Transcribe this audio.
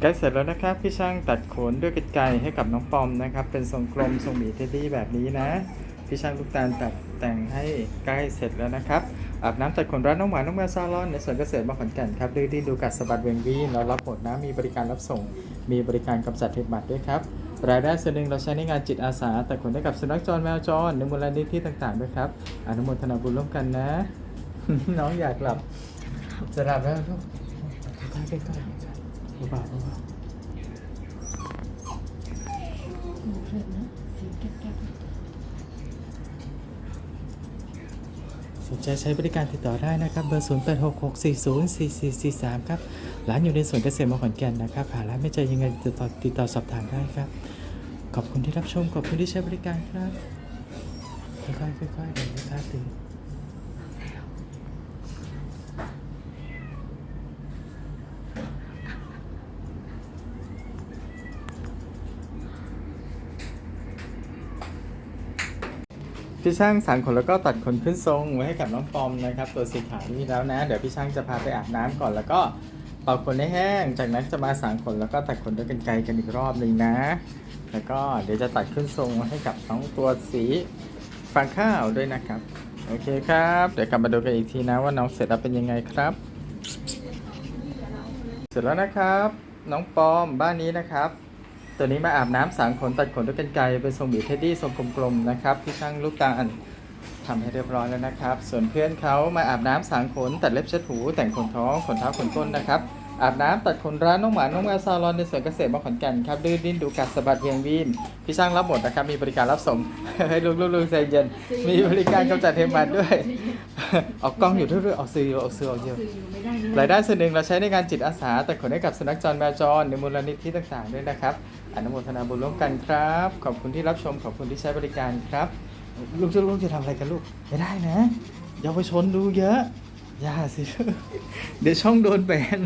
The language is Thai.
ใกล้เสร็จแล้วนะครับพี่ช่างตัดขนด้วยกรรไกรให้กับน้องปอมนะครับ เป็นทรงกลมทรงหมีเทดดี้แบบนี้นะพี่ช่างลูกตาลตัดแต่งให้ใกล้เสร็จแล้วนะครับอาบน้ำตัดขนร้านน้องหวานน้องแมวซาลอนในสวนเกษตรมางขอนแก่นครับดื้อดิ้นดูกัดสะบัดเวงวีนเรารับหมดนะมีบริการรับส่ง มีบริการกำจัดเห็บหมัดด้วยครับรายได้ส่วนหนึ่งเราใช้ในงานจิตอาสาตัดขนให้กับสุนัขจรแมวจรในมูลนิธิต่างๆด้วยครับอนุโมทนาบุญร่วมกันนะ น้องอยากหลับจะหลับแล้วลูก ใกล้ๆใกล้ๆเบาสนใจใช้บริการติดต่อได้นะครับ เบอร์ 0 8 6 6 4 0 4 4 4 3 ครับ ร้านอยู่ในสวนเกษตรมขอนแก่นนะครับ หาร้านไม่เจอยังไงติดต่อติดต่อสอบถามได้ครับ ขอบคุณที่รับชม ขอบคุณที่ใช้บริการครับ ค่อยๆค่อยๆเดี๋ยวลูกค้าตื่ พี่ช่างสางขนแล้วก็ตัดขนขึ้นทรงไว้ให้กับน้องปอมนะครับ ตัวสีขาวนี่แล้วนะ เดี๋ยวพี่ช่างจะพาไปอาบน้ำก่อนแล้วก็เป่าขนให้แห้ง จากนั้นจะมาสางขนแล้วก็ตัดขนด้วยกันไกรกันอีกรอบหนึ่งนะ แล้วก็เดี๋ยวจะตัดขึ้นทรงให้กับน้องตัวสีฟางข้าวด้วยนะครับ โอเคครับ เดี๋ยวกลับมาดูกันอีกทีนะว่าน้องเสร็จแล้วเป็นยังไงครับ เสร็จแล้วนะครับ น้องปอมบ้านนี้นะครับ ตัวนี้มาอาบน้ำสางขนตัดขนด้วยกันไกรเป็นทรงหมีเทดดี้ทรงกลมๆนะครับที่ช่างลูกตาลทำให้เรียบร้อยแล้วนะครับ ส่วนเพื่อนเขามาอาบน้ำสางขนตัดเล็บเช็ดหูแต่งขนท้องขนเท้าขนก้นนะครับ อาบน้ำตัดขนร้านน้องหมา น้องแมวซาลอนในสวนเกษตรมาขอนแก่นครับดื้อดิ้นดูกัดสะบัดเวียงวีนพี่ช่างรับหมดนะครับ มีบริการรับส่ง ให้ลูกๆๆใจเย็น มีบริการกำจัดเทมันด้วย ออกกล้องอยู่ด้วยๆออกสื่อออกสื่อออกเยอะรายได้ส่วนหนึ่งเราใช้ในการจิตอาสาแต่ขนให้กับสุนัขจรแมวจรในมูลนิธิต่างๆด้วยนะครับอนุโมทนาบุญร่วมกันครับ ขอบคุณที่รับชมขอบคุณที่ใช้บริการครับ ลูกจะลูกจะทำอะไรกันลูกไม่ได้นะเยาวชนดูเยอะอย่าสิเดี๋ยวช่องโดนแบน